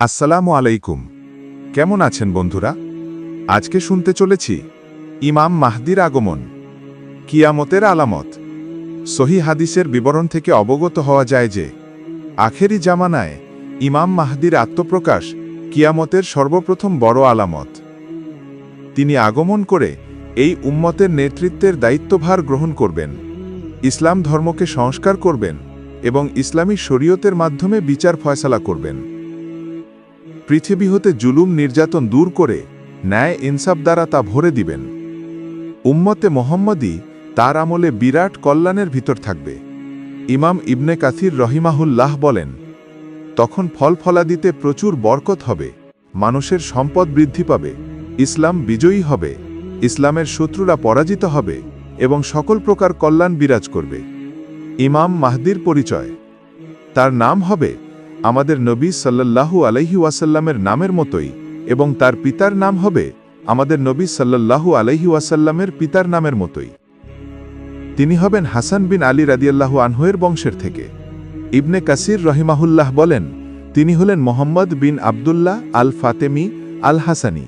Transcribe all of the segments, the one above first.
আসসালামু আলাইকুম। কেমন আছেন বন্ধুরা? আজকে শুনতে চলেছি ইমাম মাহদির আগমন। কিয়ামতের আলামত। সহি হাদিসের বিবরণ থেকে অবগত হওয়া যায় যে, আখেরি জামানায় ইমাম মাহদির আত্মপ্রকাশ কিয়ামতের সর্বপ্রথম বড় আলামত। তিনি আগমন করে এই উম্মতের নেতৃত্বের দায়িত্বভার গ্রহণ করবেন, ইসলাম ধর্মকে সংস্কার করবেন এবং ইসলামী শরীয়তের মাধ্যমে বিচার ফয়সালা করবেন। পৃথিবী হতে জুলুম নির্যাতন দূর করে ন্যায় ইনসাফ দ্বারা তা ভরে দিবেন। উম্মতে মোহাম্মদী তার আমলে বিরাট কল্যাণের ভিতর থাকবে। ইমাম ইবনে কাসির রহিমাহুল্লাহ বলেন, তখন ফল ফলাদিতে প্রচুর বরকত হবে, মানুষের সম্পদ বৃদ্ধি পাবে, ইসলাম বিজয়ী হবে, ইসলামের শত্রুরা পরাজিত হবে এবং সকল প্রকার কল্যাণ বিরাজ করবে। ইমাম মাহদির পরিচয়। তার নাম হবে আমাদের নবী সাল্লাল্লাহু আলাইহি ওয়াসাল্লামের নামের মতোই, এবং তার পিতার নাম হবে আমাদের নবী সাল্লাল্লাহু আলাইহি ওয়াসাল্লামের পিতার নামের মতোই। তিনি হবেন হাসান বিন আলী রাদিয়াল্লাহু আনহুয়ের বংশের থেকে। ইবনে কাসির রহিমাহুল্লাহ বলেন, তিনি হলেন মোহাম্মদ বিন আবদুল্লাহ আল ফাতেমি আল হাসানি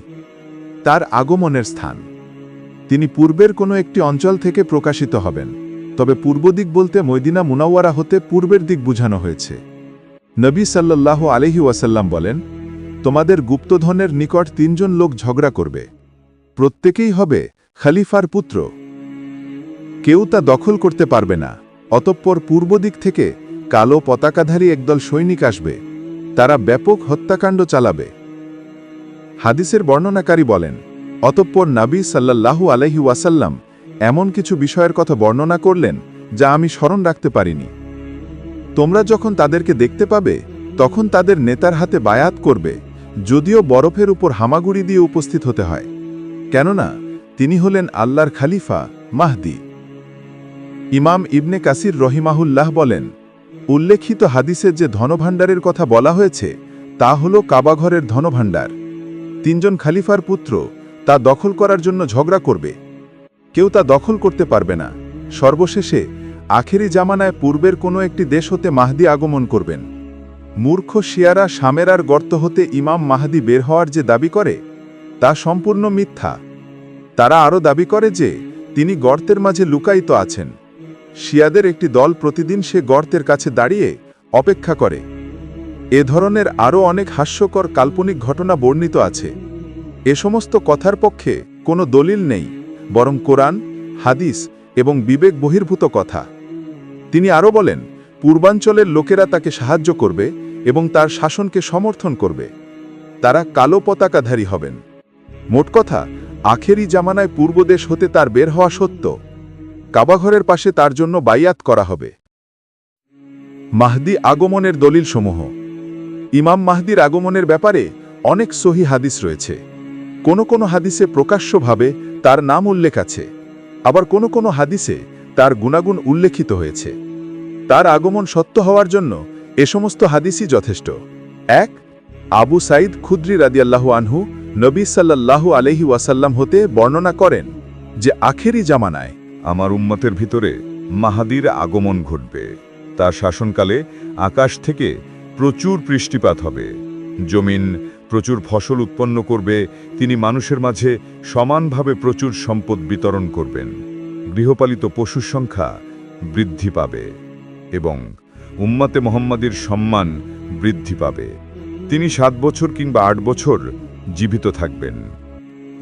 তার আগমনের স্থান। তিনি পূর্বের কোনো একটি অঞ্চল থেকে প্রকাশিত হবেন, তবে পূর্ব দিক বলতে মৈদিনা মুনাওয়ারা হতে পূর্বের দিক বুঝানো হয়েছে। নবী সাল্লাল্লাহ আলহি ওয়াসাল্লাম বলেন, তোমাদের গুপ্তধনের নিকট তিনজন লোক ঝগড়া করবে। প্রত্যেকেই হবে খালিফার পুত্র। কেউ তা দখল করতে পারবে না। অতঃপর পূর্ব দিক থেকে কালো পতাকাধারী একদল সৈনিক আসবে। তারা ব্যাপক হত্যাকাণ্ড চালাবে। হাদিসের বর্ণনাকারী বলেন, অতঃপর নাবী সাল্লাল্লাহু আলহি ওয়াসাল্লাম এমন কিছু বিষয়ের কথা বর্ণনা করলেন যা আমি স্মরণ রাখতে পারিনি। তোমরা যখন তাদেরকে দেখতে পাবে, তখন তাদের নেতার হাতে বায়াত করবে, যদিও বরফের উপর হামাগুড়ি দিয়ে উপস্থিত হতে হয়। কেননা, তিনি হলেন আল্লাহর খালিফা মাহদি। ইমাম ইবনে কাসির রহিমাহুল্লাহ বলেন, উল্লেখিত হাদিসের যে ধনভাণ্ডারের কথা বলা হয়েছে, তা হল কাবাঘরের ধনভাণ্ডার। তিনজন খালিফার পুত্র, তা দখল করার জন্য ঝগড়া করবে। কেউ তা দখল করতে পারবে না। সর্বশেষে আখেরি জামানায় পূর্বের কোনো একটি দেশ হতে মাহদি আগমন করবেন। মূর্খ শিয়ারা সামেরার গর্ত হতে ইমাম মাহদি বের হওয়ার যে দাবি করে, তা সম্পূর্ণ মিথ্যা। তারা আরও দাবি করে যে, তিনি গর্তের মাঝে লুকায়িত আছেন। শিয়াদের একটি দল প্রতিদিন সে গর্তের কাছে দাঁড়িয়ে অপেক্ষা করে। এ ধরনের আরও অনেক হাস্যকর কাল্পনিক ঘটনা বর্ণিত আছে। এ সমস্ত কথার পক্ষে কোনো দলিল নেই, বরং কোরআন, হাদিস এবং বিবেক বহির্ভূত কথা। তিনি আরও বলেন, পূর্বাঞ্চলের লোকেরা তাকে সাহায্য করবে এবং তার শাসনকে সমর্থন করবে। তারা কালো পতাকাধারী হবেন। মোট কথা, আখেরি জামানায় পূর্বদেশ হতে তার বের হওয়া সত্য। কাবাঘরের পাশে তার জন্য বাইয়াত করা হবে। মাহদি আগমনের দলিলসমূহ। ইমাম মাহদির আগমনের ব্যাপারে অনেক সহি হাদিস রয়েছে। কোনো কোনো হাদিসে প্রকাশ্যভাবে তার নাম উল্লেখ আছে। আবার কোনো কোনো হাদিসে তার গুণাগুণ উল্লেখিত হয়েছে। তার আগমন সত্য হওয়ার জন্য এ সমস্ত হাদিসই যথেষ্ট। এক, আবু সাইদ খুদ্রি রাদিয়াল্লাহু আনহু নবী সাল্লাল্লাহু আলহি ওয়াসাল্লাম হতে বর্ণনা করেন যে আখেরি জামানায় আমার উম্মতের ভিতরে মাহাদির আগমন ঘটবে। তার শাসনকালে আকাশ থেকে প্রচুর বৃষ্টিপাত হবে। জমিন প্রচুর ফসল উৎপন্ন করবে। তিনি মানুষের মাঝে সমানভাবে প্রচুর সম্পদ বিতরণ করবেন। গৃহপালিত পশুর সংখ্যা বৃদ্ধি পাবে এবং উম্মাতে মোহাম্মদের সম্মান বৃদ্ধি পাবে। তিনি সাত বছর কিংবা আট বছর জীবিত থাকবেন।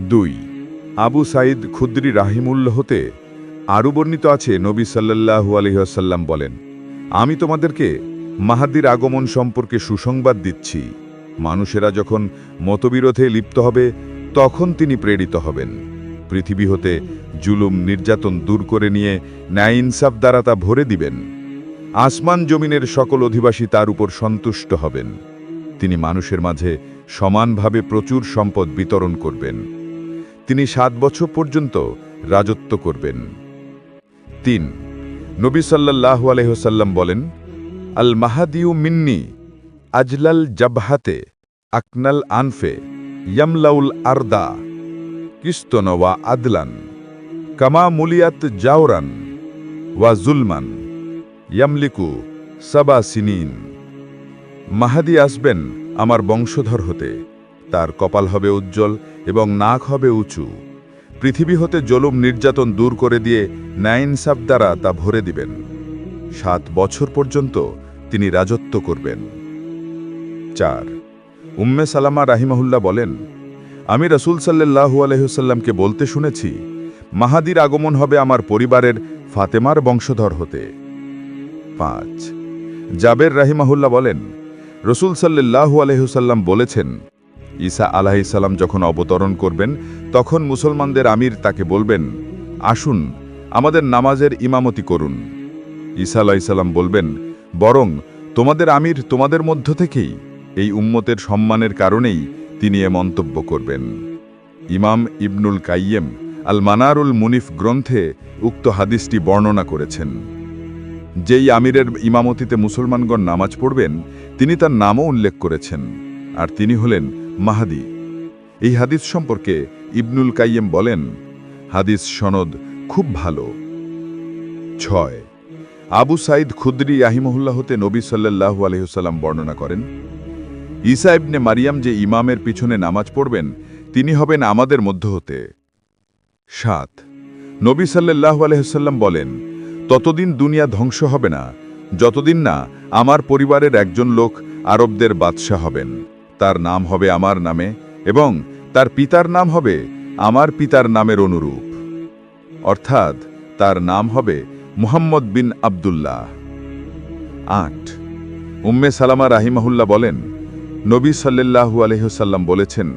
দুই, আবু সাইদ খুদ্রি রাহিমুল্লাহ হতে আরও বর্ণিত আছে, নবী সাল্লাল্লাহু আলহিহাসাল্লাম বলেন, আমি তোমাদেরকে মাহাদির আগমন সম্পর্কে সুসংবাদ দিচ্ছি। মানুষেরা যখন মতবিরোধে লিপ্ত হবে, তখন তিনি প্রেরিত হবেন। পৃথিবী হতে জুলুম নির্যাতন দূর করে নিয়ে ন্যায় ইনসাফ দ্বারা তা ভরে দিবেন। আসমান জমিনের সকল অধিবাসী তার উপর সন্তুষ্ট হবেন। তিনি মানুষের মাঝে সমানভাবে প্রচুর সম্পদ বিতরণ করবেন। তিনি সাত বছর পর্যন্ত রাজত্ব করবেন। তিন, নবী সাল্লাল্লাহু আলহ্লাম বলেন, আল মাহাদিউ মিন্নি আজলাল জাবহাতে, আকনাল আনফে, ইয়ামলাউল আরদা। কিস্তনওয়া আদলান, কামা মুলিয়াত জাওরান ওয়া জুলমান, ইয়ামলিকু সাবা সিনিন। মাহাদি আসবেন আমার বংশধর হতে, তার কপাল হবে উজ্জ্বল এবং নাক হবে উঁচু। পৃথিবী হতে জলুম নির্যাতন দূর করে দিয়ে ন্যায়নসাব দ্বারা তা ভরে দিবেন। সাত বছর পর্যন্ত তিনি রাজত্ব করবেন। চার, উম্মে সালামা রাহিমাহুল্লাহ বলেন আমি রসুল সাল্লাহু আলহ্লামকে বলতে শুনেছি, মাহাদির আগমন হবে আমার পরিবারের ফাতেমার বংশধর হতে। পাঁচ, জাবের রাহিমাহুল্লাহ বলেন, রসুল সাল্লাহু আলহ্লাম বলেছেন, ঈসা আলাহিসাল্লাম যখন অবতরণ করবেন, তখন মুসলমানদের আমির তাকে বলবেন, আসুন, আমাদের নামাজের ইমামতি করুন। ঈসা আলাহিসাল্লাম বলবেন, বরং তোমাদের আমির তোমাদের মধ্য থেকেই, এই উম্মতের সম্মানের কারণেই তিনি এ মন্তব্য করবেন। ইমাম ইবনুল কাইয়েম আল মানারুল মুনিফ গ্রন্থে উক্ত হাদিসটি বর্ণনা করেছেন। যেই আমিরের ইমামতিতে মুসলমানগণ নামাজ পড়বেন, তিনি তার নামও উল্লেখ করেছেন, আর তিনি হলেন মাহাদি। এই হাদিস সম্পর্কে ইবনুল কাইয়েম বলেন, হাদিস সনদ খুব ভালো। ছয়, আবু সাইদ খুদ্রি আহিমহুল্লাহ হতে নবী সাল্লাহু আলহিহসাল্লাম বর্ণনা করেন ঈসা ইবনে মারিয়াম যে ইমামের পিছনে নামাজ পড়বেন, তিনি হবেন আমাদের মধ্য হতে। সাত, নবী সাল্লাহু আলহিহসাল্লাম বলেন, ততদিন দুনিয়া ধ্বংস হবে না, যতদিন না আমার পরিবারের একজন লোক আরবদের বাদশাহ হবেন। তার নাম হবে আমার নামে এবং তার পিতার নাম হবে আমার পিতার নামের অনুরূপ। অর্থাৎ তার নাম হবে মুহাম্মদ বিন আবদুল্লাহ। আট, উম্মে সালামা রাহিমাহুল্লাহ বলেন নবী সাল্লাল্লাহু আলহ্লাম বলেছেন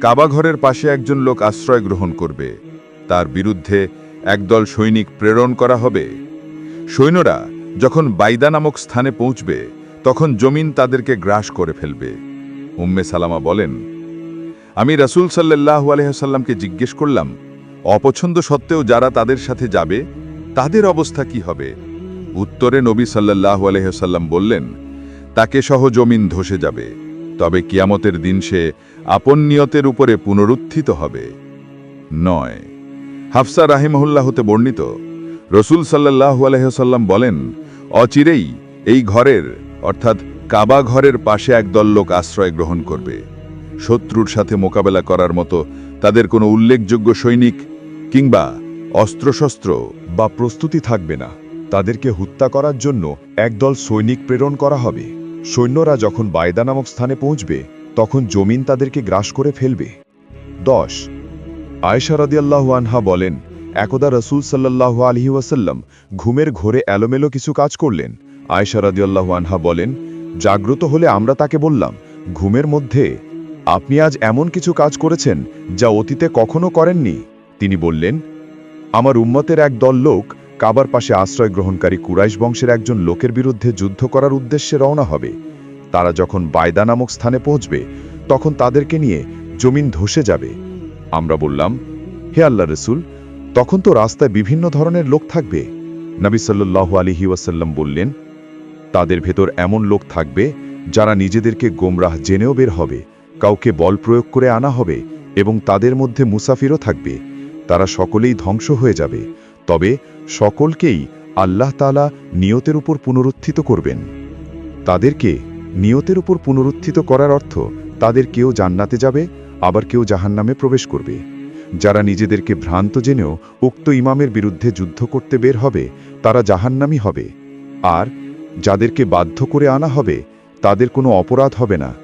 কাবাঘরের পাশে একজন লোক আশ্রয় গ্রহণ করবে। তার বিরুদ্ধে একদল সৈনিক প্রেরণ করা হবে। সৈন্যরা যখন বাইদা নামক স্থানে পৌঁছবে, তখন জমিন তাদেরকে গ্রাস করে ফেলবে। উম্মে সালামা বলেন, আমি রাসূল সাল্লাল্লাহু আলহাসাল্লামকে জিজ্ঞেস করলাম, অপছন্দ সত্ত্বেও যারা তাদের সাথে যাবে, তাদের অবস্থা কি হবে? উত্তরে নবী সাল্লাল্লাহু আলহাসাল্লাম বললেন, তাকে সহ জমিন ধসে যাবে। তবে কিয়ামতের দিন সে আপন নিয়তের উপরে পুনরুত্থিত হবে। নয়। হাফসা রাহিমহুল্লাহ হতে বর্ণিত, রসুল সাল্লাহু আলহ্লাম বলেন, অচিরেই এই ঘরের, অর্থাৎ কাবা ঘরের পাশে একদল লোক আশ্রয় গ্রহণ করবে। শত্রুর সাথে মোকাবেলা করার মতো তাদের কোনো উল্লেখযোগ্য সৈনিক কিংবা অস্ত্রশস্ত্র বা প্রস্তুতি থাকবে না। তাদেরকে হত্যা করার জন্য একদল সৈনিক প্রেরণ করা হবে। সৈন্যরা যখন বায়দা নামক স্থানে পৌঁছবে, তখন জমিন তাদেরকে গ্রাস করে ফেলবে। দশ আয়সা রদিয়াল্লাহু আনহা বলেন, একদা রসুল সাল্লাল্লাহু আলহি ওয়াসাল্লাম ঘুমের ঘোরে এলোমেলো কিছু কাজ করলেন। আয়সা রদিয়াল্লাহু আনহা বলেন, জাগ্রত হলে আমরা তাকে বললাম, ঘুমের মধ্যে আপনি আজ এমন কিছু কাজ করেছেন যা অতীতে কখনো করেননি? তিনি বললেন, আমার উম্মতের এক দল লোক কাবার পাশে আশ্রয় গ্রহণকারী কুরাইশ বংশের একজন লোকের বিরুদ্ধে যুদ্ধ করার উদ্দেশ্যে রওনা হবে। তারা যখন বায়দা নামক স্থানে পৌঁছবে, তখন তাদেরকে নিয়ে জমিন ধসে যাবে। আমরা বললাম, হে আল্লাহ রসুল, তখন তো রাস্তায় বিভিন্ন ধরনের লোক থাকবে। নবী সাল্লাহ আলিহি ওয়াসাল্লাম বললেন, তাদের ভেতর এমন লোক থাকবে যারা নিজেদেরকে গোমরাহ জেনেও বের হবে, কাউকে বল প্রয়োগ করে আনা হবে এবং তাদের মধ্যে মুসাফিরও থাকবে। তারা সকলেই ধ্বংস হয়ে যাবে। তবে সকলকেই আল্লাহ তালা নিয়তের উপর পুনরুত্থিত করবেন। তাদেরকে নিয়তের উপর পুনরুত্থিত করার অর্থ তাদের কেউ জান্নাতে যাবে, আবার কেউ জাহান্নামে প্রবেশ করবে। যারা নিজেদেরকে ভ্রান্ত জেনেও উক্ত ইমামের বিরুদ্ধে যুদ্ধ করতে বের হবে, তারা জাহান্নামি হবে। আর যাদেরকে বাধ্য করে আনা হবে, তাদের কোনো অপরাধ হবে না।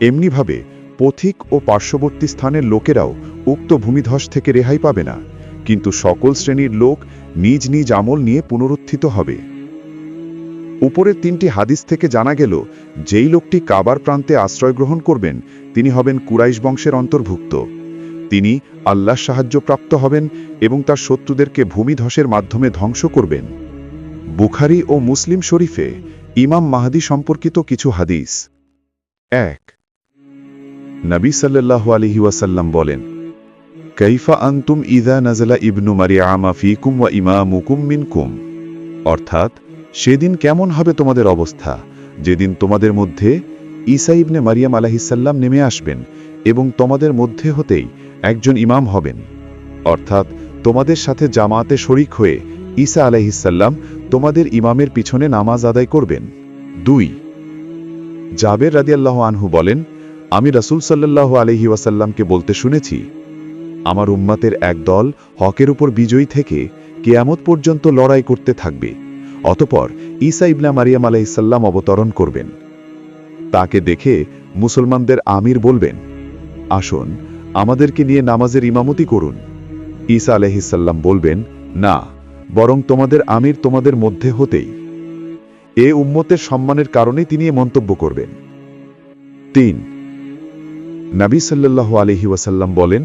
এমনিভাবে পথিক ও পার্শ্ববর্তী স্থানের লোকেরাও উক্ত ভূমিধস থেকে রেহাই পাবে না। কিন্তু সকল শ্রেণির লোক নিজ নিজ আমল নিয়ে পুনরুত্থিত হবে। উপরের তিনটি হাদিস থেকে জানা গেল, যেই লোকটি কাবার প্রান্তে আশ্রয় গ্রহণ করবেন, তিনি হবেন কুরাইশ বংশের অন্তর্ভুক্ত। তিনি আল্লাহ সাহায্যপ্রাপ্ত হবেন এবং তার শত্রুদেরকে ভূমিধসের মাধ্যমে ধ্বংস করবেন। বুখারি ও মুসলিম শরীফে ইমাম মাহাদি সম্পর্কিত কিছু হাদিস। এক। নবী সাল্লাহ আলহি ওয়াসাল্লাম বলেন কৈফা আন্তুম ইদা নাজলা ইবনু মারিয়ামা ফিকুম ওয়া ইমামুকুম অর্থাৎ, সেদিন কেমন হবে তোমাদের অবস্থা? যেদিন তোমাদের মধ্যে ঈসা ইবনে মারিয়াম আলাহিসাল্লাম নেমে আসবেন এবং তোমাদের মধ্যে হতেই একজন ইমাম হবেন। অর্থাৎ, তোমাদের সাথে জামাতে শরিক হয়ে ঈসা আলাহিসাল্লাম তোমাদের ইমামের পিছনে নামাজ আদায় করবেন। দুই, জাবের রাদিয়াল্লাহ আনহু বলেন, আমি রাসূল সাল্লাল্লাহু আলহি ওয়াসাল্লামকে বলতে শুনেছি আমার উম্মাতের এক দল হকের উপর বিজয়ী থেকে কেয়ামত পর্যন্ত লড়াই করতে থাকবে। অতপর ঈসা ইবনা মারিয়াম আলাইসাল্লাম অবতরণ করবেন। তাকে দেখে মুসলমানদের আমির বলবেন, আসুন, আমাদেরকে নিয়ে নামাজের ইমামতি করুন। ঈসা আলহিসাল্লাম বলবেন, না, বরং তোমাদের আমির তোমাদের মধ্যে হতেই। এ উম্মতের সম্মানের কারণে তিনি এ মন্তব্য করবেন। তিন, নাবি সাল্লাল্লাহু আলহি ওয়াসাল্লাম বলেন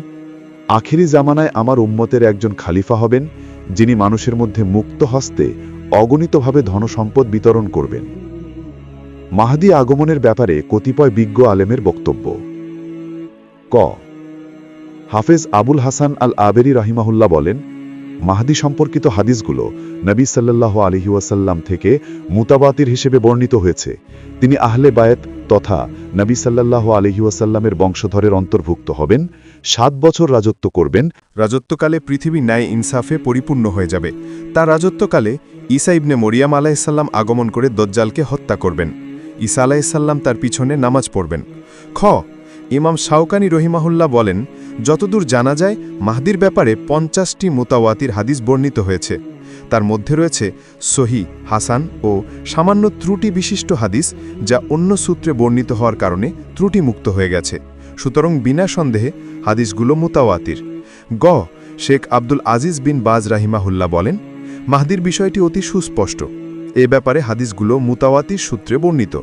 আখিরি জামানায় আমার উম্মতের একজন খালিফা হবেন, যিনি মানুষের মধ্যে মুক্ত হস্তে অগণিতভাবে ধনসম্পদ বিতরণ করবেন। মাহাদি আগমনের ব্যাপারে কতিপয় বিজ্ঞ আলেমের বক্তব্য। ক। হাফেজ আবুল হাসান আল আবেরি রাহিমাহুল্লাহ বলেন, মাহাদি সম্পর্কিত হাদিসগুলো নবী সাল্লাল্লাহু আলহি ওয়াসাল্লাম থেকে মুতাবাতির হিসেবে বর্ণিত হয়েছে। তিনি আহলে বায়েত তথা নবী সাল্লাল্লাহু আলহি ওয়াসাল্লামের বংশধরের অন্তর্ভুক্ত হবেন। সাত বছর রাজত্ব করবেন। রাজত্বকালে পৃথিবী ন্যায় ইনসাফে পরিপূর্ণ হয়ে যাবে। তার রাজত্বকালে ঈসা ইবনে মরিয়াম আলাইসাল্লাম আগমন করে দজ্জালকে হত্যা করবেন। ঈসা আলাইসাল্লাম তার পিছনে নামাজ পড়বেন। খ, ইমাম শাওকানি রহিমাহুল্লাহ বলেন, যতদূর জানা যায়, মাহদির ব্যাপারে পঞ্চাশটি মোতাওয়াতির হাদিস বর্ণিত হয়েছে। তার মধ্যে রয়েছে সহি, হাসান ও সামান্য ত্রুটি বিশিষ্ট হাদিস যা অন্য সূত্রে বর্ণিত হওয়ার কারণে ত্রুটিমুক্ত হয়ে গেছে। সুতরাং বিনা সন্দেহে হাদিসগুলো মোতাওয়াতির। গ, শেখ আব্দুল আজিজ বিন বাজ রাহিমাহুল্লাহ বলেন, মাহদির বিষয়টি অতি সুস্পষ্ট। এ ব্যাপারে হাদিসগুলো মুতাওয়াতির সূত্রে বর্ণিত।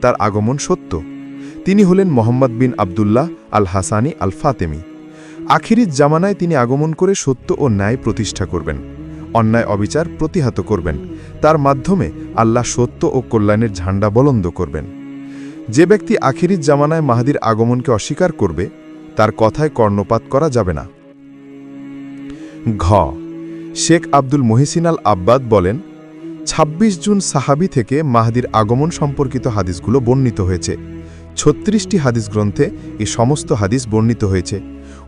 তার আগমন সত্য। তিনি হলেন মোহাম্মদ বিন আবদুল্লাহ আল হাসানি আল ফাতেমি আখিরির জামানায় তিনি আগমন করে সত্য ও ন্যায় প্রতিষ্ঠা করবেন। অন্যায় অবিচার প্রতিহত করবেন। তার মাধ্যমে আল্লাহ সত্য ও কল্যাণের ঝান্ডা বলন্দ করবেন। যে ব্যক্তি আখিরির জামানায় মাহাদির আগমনকে অস্বীকার করবে, তার কথায় কর্ণপাত করা যাবে না। ঘ। শেখ আব্দুল মহিসিন আল আব্বাদ বলেন ২৬ জুন সাহাবি থেকে মাহাদির আগমন সম্পর্কিত হাদিসগুলো বর্ণিত হয়েছে। ছত্রিশটি হাদিস গ্রন্থে এই সমস্ত হাদিস বর্ণিত হয়েছে।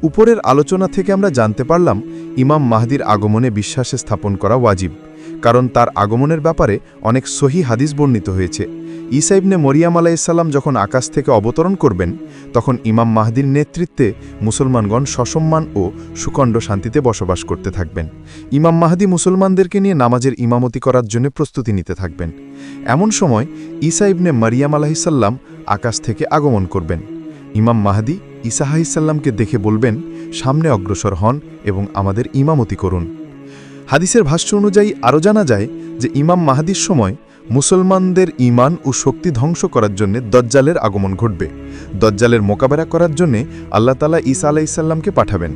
উপরের আলোচনা থেকে আমরা জানতে পারলাম, ইমাম মাহাদির আগমনে বিশ্বাসে স্থাপন করা ওয়াজিব, কারণ তার আগমনের ব্যাপারে অনেক সহি হাদিস বর্ণিত হয়েছে। ঈসা ইবনে মরিয়াম আলাইসাল্লাম যখন আকাশ থেকে অবতরণ করবেন, তখন ইমাম মাহদির নেতৃত্বে মুসলমানগণ সসম্মান ও সুখণ্ড শান্তিতে বসবাস করতে থাকবেন। ইমাম মাহদি মুসলমানদেরকে নিয়ে নামাজের ইমামতি করার জন্য প্রস্তুতি নিতে থাকবেন। এমন সময় ঈসা ইবনে মারিয়াম আলাহিসাল্লাম আকাশ থেকে আগমন করবেন। ইমাম মাহদি ঈসা আলাহিসাল্লামকে দেখে বলবেন, সামনে অগ্রসর হন এবং আমাদের ইমামতি করুন। হাদিসের ভাষ্য অনুযায়ী আরও জানা যায় যে, ইমাম মাহাদির সময় মুসলমানদের ইমান ও শক্তি ধ্বংস করার জন্য দজ্জালের আগমন ঘটবে। দজ্জালের মোকাবেলা করার জন্যে আল্লাহ তালা ঈসা আলাইসাল্লামকে পাঠাবেন।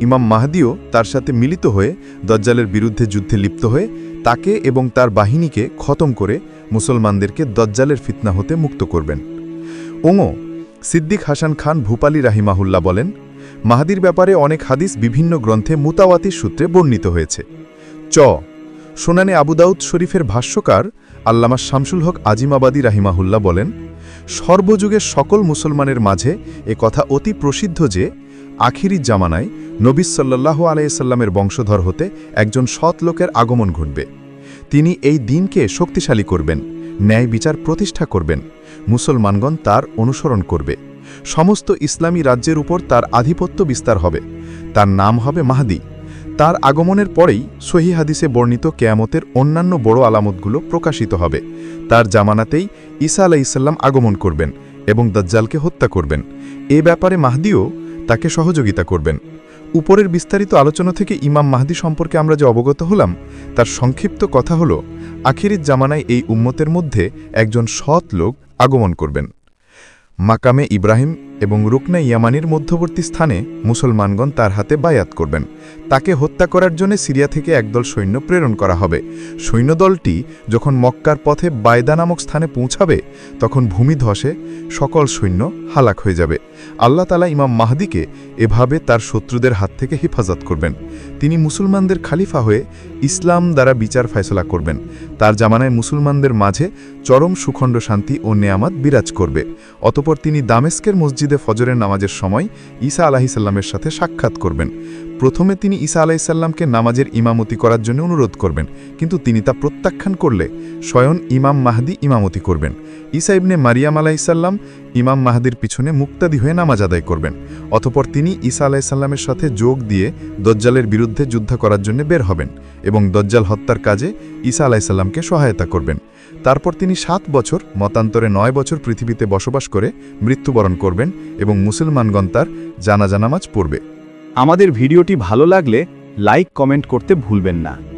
ইমাম মাহাদিও তার সাথে মিলিত হয়ে দজ্জালের বিরুদ্ধে যুদ্ধে লিপ্ত হয়ে তাকে এবং তার বাহিনীকে খতম করে মুসলমানদেরকে দজ্জালের ফিতনা হতে মুক্ত করবেন। ওঙো, সিদ্দিক হাসান খান ভূপালি রাহিমাহুল্লাহ বলেন, মাহাদির ব্যাপারে অনেক হাদিস বিভিন্ন গ্রন্থে মুতাওয়াতির সূত্রে বর্ণিত হয়েছে। চ, সোনানে আবুদাউদ শরীফের ভাষ্যকার আল্লামা শামসুল হক আজিমাবাদী রাহিমাহুল্লাহ বলেন সর্বযুগের সকল মুসলমানের মাঝে এ কথা অতি প্রসিদ্ধ যে, আখিরি জামানায় নবী সাল্লাহ আলাইসাল্লামের বংশধর হতে একজন সৎ লোকের আগমন ঘটবে। তিনি এই দিনকে শক্তিশালী করবেন, ন্যায় বিচার প্রতিষ্ঠা করবেন, মুসলমানগণ তার অনুসরণ করবে। সমস্ত ইসলামী রাজ্যের উপর তার আধিপত্য বিস্তার হবে। তার নাম হবে মাহাদি। তার আগমনের পরেই সহি হাদিসে বর্ণিত কেয়ামতের অন্যান্য বড় আলামতগুলো প্রকাশিত হবে। তার জামানাতেই ঈসা আলাইসাল্লাম আগমন করবেন এবং দজ্জালকে হত্যা করবেন। এ ব্যাপারে মাহদিও তাকে সহযোগিতা করবেন। উপরের বিস্তারিত আলোচনা থেকে ইমাম মাহদি সম্পর্কে আমরা যে অবগত হলাম, তার সংক্ষিপ্ত কথা হল আখিরির জামানায় এই উম্মতের মধ্যে একজন সৎ লোক আগমন করবেন। মাকামে ইব্রাহিম এবং রুকনা ইয়ামানির মধ্যবর্তী স্থানে মুসলমানগণ তার হাতে বায়াত করবেন। তাকে হত্যা করার জন্য সিরিয়া থেকে একদল সৈন্য প্রেরণ করা হবে। সৈন্যদলটি যখন মক্কার পথে বায়দা নামক স্থানে পৌঁছাবে, তখন ভূমিধসে সকল সৈন্য হালাক হয়ে যাবে। আল্লাহ তালা ইমাম মাহদিকে এভাবে তার শত্রুদের হাত থেকে হেফাজত করবেন। তিনি মুসলমানদের খালিফা হয়ে ইসলাম দ্বারা বিচার ফয়সলা করবেন। তার জামানায় মুসলমানদের মাঝে চরম সুখণ্ড শান্তি ও নেয়ামাত বিরাজ করবে। অতপর তিনি দামেস্কের মসজিদে মসজিদে ফজরের নামাজের সময় ঈসা আলাহিসাল্লামের সাথে সাক্ষাৎ করবেন। প্রথমে তিনি ঈসা আলাহিসাল্লামকে নামাজের ইমামতি করার জন্য অনুরোধ করবেন, কিন্তু তিনি তা প্রত্যাখ্যান করলে স্বয়ং ইমাম মাহদি ইমামতি করবেন। ঈসা ইবনে মারিয়াম আলাইসাল্লাম ইমাম মাহাদির পিছনে মুক্তাদি হয়ে নামাজ আদায় করবেন, অতপর তিনি ঈসা আলাইসাল্লামের সাথে যোগ দিয়ে দজ্জালের বিরুদ্ধে যুদ্ধ করার জন্য বের হবেন এবং দজ্জাল হত্যার কাজে ঈসা আলাইসাল্লামকে সহায়তা করবেন। তারপর তিনি সাত বছর, মতান্তরে নয় বছর পৃথিবীতে বসবাস করে মৃত্যুবরণ করবেন এবং মুসলমানগণ তার জানাজা নামাজ পড়বে। আমাদের ভিডিওটি ভালো লাগলে লাইক, কমেন্ট করতে ভুলবেন না।